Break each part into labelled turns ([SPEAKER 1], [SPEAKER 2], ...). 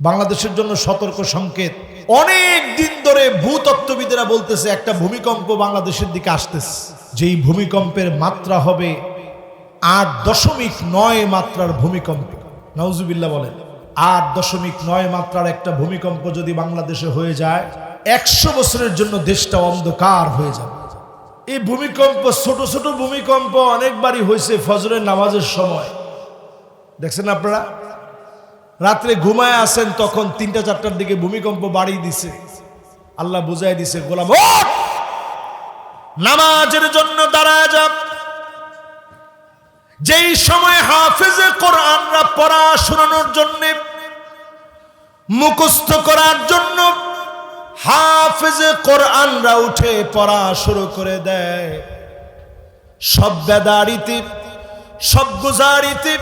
[SPEAKER 1] বাংলাদেশের জন্য সতর্ক সংকেত। অনেক দিন ধরে ভূতত্ত্ববিদেরা বলতেছে, একটা ভূমিকম্প বাংলাদেশের দিকে আসতেছে। যেই ভূমিকম্পের মাত্রা হবে আট দশমিক নয় মাত্রার ভূমিকম্প। নওজুবিল্লাহ বলেন, আট দশমিক নয় মাত্রার একটা ভূমিকম্প যদি বাংলাদেশে হয়ে যায়, একশো বছরের জন্য দেশটা অন্ধকার হয়ে যাবে। এই ভূমিকম্প, ছোট ছোট ভূমিকম্প অনেকবারই হয়েছে ফজরের নামাজের সময়। দেখছেন আপনারা? রাত্রে ঘুমায় আসেন, তখন তিনটা, চারটার দিকে ভূমিকম্প বাড়িয়ে দিছে। আল্লাহ বুঝাই দিছে, গোলাম! নামাজের জন্য দাঁড়ায় যাক যেই সময় হাফেজে কোরআনরা পড়া শোনানোর জন্য মুখস্থ করার জন্য হাফেজে কোরআনরা উঠে পড়া শুরু করে দেয়। সব বেদারিতে, সব গুজারিতে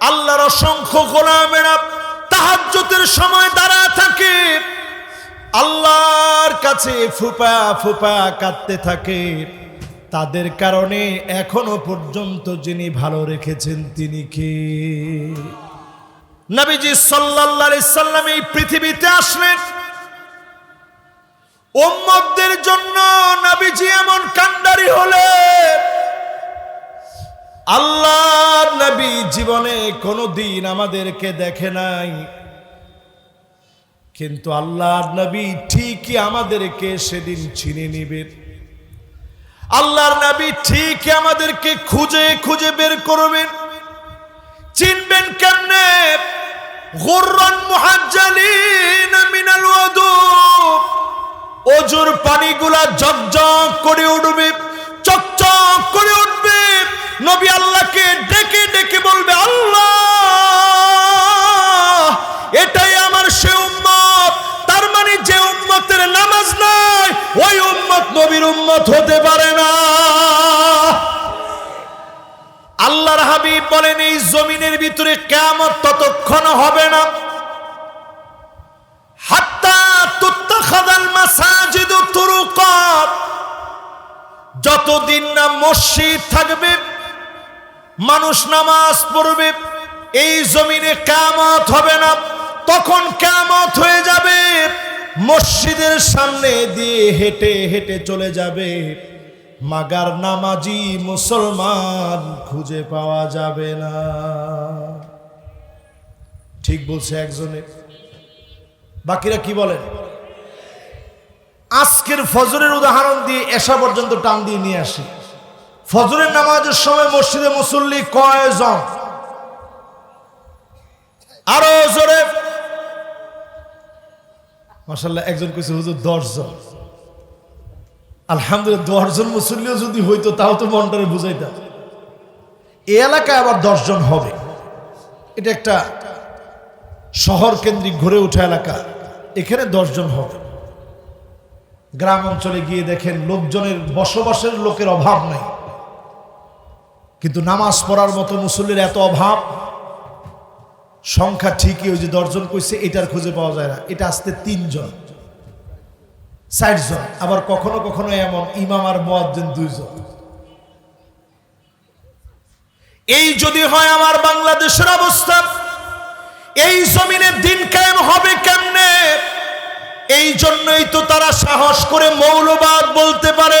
[SPEAKER 1] আল্লাহর অসংখ্য গোলামেরা তাহাজ্জুদের সময় দাঁড়ায় থাকে। আল্লাহর কাছে ফুপা ফুপা কাঁদতে থাকে। তাদের কারণে এখনও পর্যন্ত যিনি ভালো রেখেছেন তিনি কে? নবীজি আলাইহি সাল্লাম এই পৃথিবীতে আসলেন। উম্মতদের জন্য নবীজি এমন কান্ডারি হলেন। আল্লাহ নবী জীবনে কোনো দিন আমাদেরকে দেখে নাই। কিন্তু আল্লাহ নবী ঠিকই আমাদেরকে সেদিন চিনে নিবেন আল্লাহর নবী ঠিকই আমাদেরকে খুঁজে খুঁজে বের করবেন চিনবেন কেমনে? অজুর পানিগুলা জগজগ আল্লাহর হাবিব বলেন, এই জমিনের ভিতরে কেমন ততক্ষণ হবে না। যতদিন না মসজিদ থাকবে, মানুষ নামাজ পড়বে, এই জমিনে কামত হবে না। তখন কামত হয়ে যাবে, মসজিদের সামনে দিয়ে হেঁটে হেঁটে চলে যাবে। মাগার নামাজি মুসলমান খুঁজে পাওয়া যাবে না। ঠিক বলছে একজনে। বাকিরা কি বলেন? আজকের ফজরের উদাহরণ দিয়ে এসা পর্যন্ত টান দিয়ে নিয়ে আসি। ফজরের নামাজের সময় মসজিদে মুসল্লি কয়জন? আরও জোরে। মাসাল্লাহ একজন কইছে, হুজুর দশজন। আলহামদুলিল্লাহ, দশজন মুসল্লিও যদি হইতো, তাও তো মনটারে বুঝাইতাম। এই এলাকায় আবার দশজন হবে। এটা একটা শহর কেন্দ্রিক ঘুরে ওঠা এলাকা। এখানে দশজন হবে। গ্রাম অঞ্চলে গিয়ে দেখেন, লোকজনের বসবাসের লোকের অভাব নাই। কিন্তু নামাজ পড়ার মতো মুসল্লির এত অভাব, সংখ্যা ঠিকই ওই যে দশজন কইছে, এটার খুঁজে পাওয়া যায় না। এটা আসতে তিনজন। ষাটজন আবার কখনো কখনো এমন ইমাম আর মোয়াজ্জেন দুইজন। এই যদি হয় আমার বাংলাদেশের অবস্থা, এই জমিনে দিন কায়েম হবে কেমনে? এই জন্যই তো তারা সাহস করে মৌলবাদ বলতে পারে,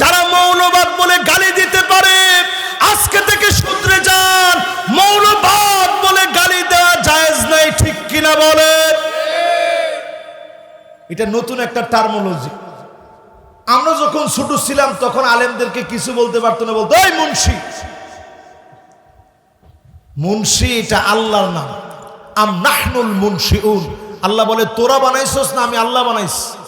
[SPEAKER 1] যারা মৌলবাদ বলে গালি দিতে পারে, আজকে থেকে শুধরে যান, মৌলবাদ বলে এটা নতুন একটা টার্মোলজি আমরা যখন ছোট ছিলাম, তখন আলেমদেরকে কিছু বলতে পারতো না, বলতো ওই মুন্সি। মুন্সি এটা আল্লাহর নাম। আম নাহনুল মুনশিউন। আল্লাহ বলে, তোরা বানাইছস না আমি আল্লাহ বানাইছি।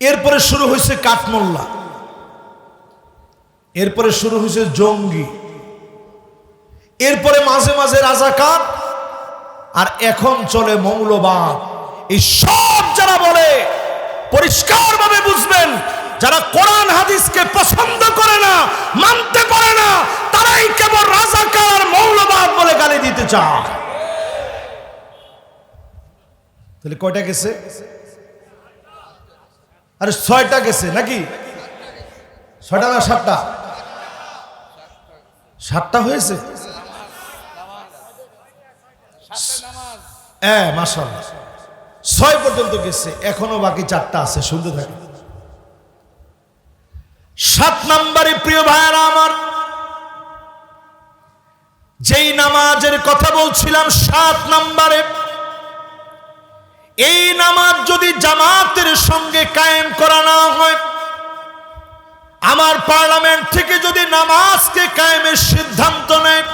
[SPEAKER 1] এরপরে শুরু হয়েছে কাঠমোল্লা। এরপরে শুরু হয়েছে জঙ্গি। এরপরে মাঝে মাঝে রাজাকার। আর এখন চলে মৌলবাদ। এই সব যারা বলে, পরিষ্কারভাবে বুঝবেন, যারা কোরআন হাদিসকে পছন্দ করে না, মানতে পারে না, তারাই কেবল রাজাকার মৌলবাদ বলে গালি দিতে চায়। তাহলে কয়টা গেছে? আরে ছয়টা গেছে নাকি? ছয়টা না সাতটা? সাতটা হয়েছে? হ্যাঁ মাসাল ছয় পর্যন্ত গেছে, এখনও বাকি চারটা আছে, শুনতে থাকে সাত প্রিয় ভাইয়ারা আমার, যেই নামাজের কথা বলছিলাম সাত নাম্বারে, এই নামাজ যদি জামাতের সঙ্গে কায়েম করা না হয়, আমার পার্লামেন্ট থেকে যদি নামাজকে কায়েমের সিদ্ধান্ত নেয়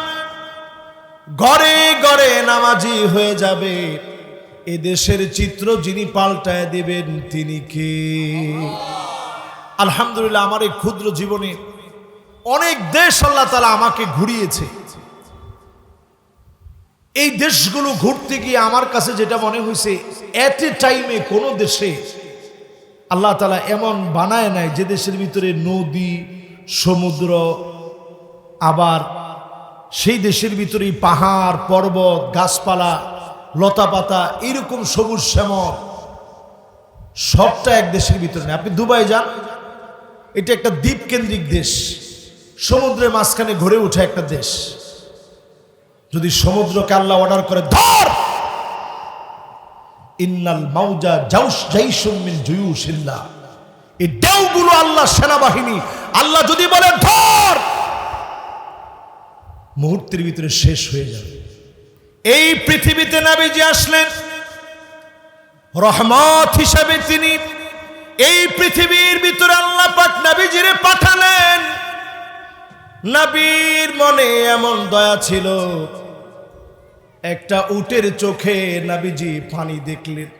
[SPEAKER 1] ঘরে ঘরে নামাজি হয়ে যাবে। এ দেশের চিত্র যিনি পাল্টায় দেবেন, তিনি কে? আলহামদুলিল্লাহ, আমার এই ক্ষুদ্র জীবনে অনেক দেশ আল্লাহ তালা আমাকে ঘুরিয়েছে। এই দেশগুলো ঘুরতে গিয়ে আমার কাছে যেটা মনে হয়েছে এট এ টাইমে কোনো দেশে আল্লাহ তালা এমন বানায় নাই যে দেশের ভিতরে নদী, সমুদ্র, আবার সেই দেশের ভিতরে পাহাড়, পর্বত, গাছপালা, লতাপাতা, এরকম সবুজ শ্যামল, সবটা এক দেশের ভিতরে নেই। আপনি দুবাই যান, এটা একটা দ্বীপ কেন্দ্রিক দেশ। সমুদ্রের মাঝখানে ঘুরে ওঠে একটা দেশ। যদি সমুদ্রকে আল্লাহ অর্ডার করে, ধর! ইন্নাল মাউজা জাউস জাইসুম মিন জুয়ুশিল্লাহ। এই ঢেউগুলো আল্লাহ সেনাবাহিনী। আল্লাহ যদি বলে, ধর! মুহূর্তের ভিতরে শেষ হয়ে যাবে। এই পৃথিবীতে নাবিজি আসলেন। রহমত হিসাবে তিনি এই পৃথিবীর ভিতরে আল্লাহ পাক নাবিজিরে পাঠালেন। নবীর মনে এমন দয়া ছিল, একটা উটের চোখে নাবিজি পানি দেখলেন।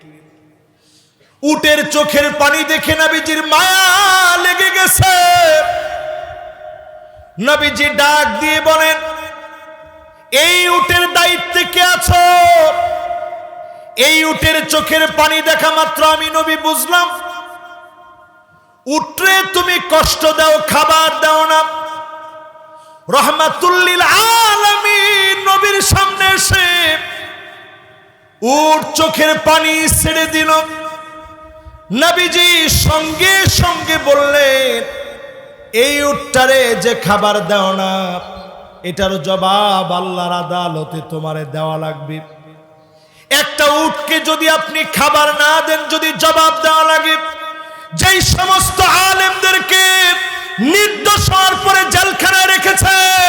[SPEAKER 1] উটের চোখের পানি দেখে নাবিজির মায়া লেগে গেছে। নবীজি ডাক দিয়ে বলেন এই উটের দায়িত্বে কে আছো? এই উটের চোখের পানি দেখা মাত্র আমি, নবী, বুঝলাম। উটরে তুমি কষ্ট দাও, খাবার দাও না। রহমাতুল্লিল আলামিন নবীর সামনে এসে উট চোখের পানি ছেড়ে দিল। নবীজি সঙ্গে সঙ্গে বললেন, এই উটটারে যে খাবার দাও না। এটার জবাব আল্লাহর আদালতে তোমারে দেওয়া লাগবে। একটা উটকে যদি আপনি খাবার না দেন, যদি জবাব দেওয়া লাগে, যেই সমস্ত আলেমদেরকে নির্দোষ হওয়ার পরে জেলখানায় রেখেছেন,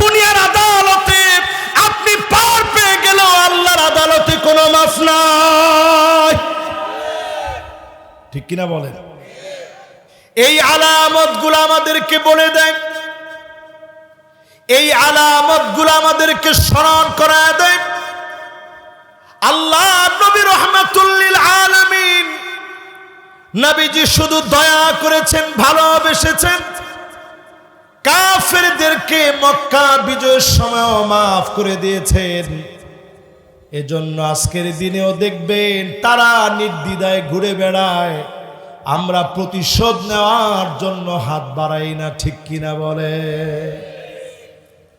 [SPEAKER 1] দুনিয়ার আদালতে আপনি পার পেয়ে গেলেও আল্লাহর আদালতে কোনো মাফ নাই। ঠিক কিনা বলেন? এই আলামতগুলো আমাদেরকে বলে দেয় এই আলামতগুলো আমাদেরকে স্মরণ করা দেয় আল্লাহ নবী রহমাতুল্লিল আলামিন নবীজি শুধু দয়া করেছেন, ভালোবেসেছেন। কাফেরদেরকে মক্কা বিজয়ের সময়ও মাফ করে দিয়েছেন। এজন্য আজকের দিনেও দেখবেন, তারা নির্দ্বিধায় ঘুরে বেড়ায়। আমরা প্রতিশোধ নেওয়ার জন্য হাত বাড়াই না, ঠিক কিনা বলে?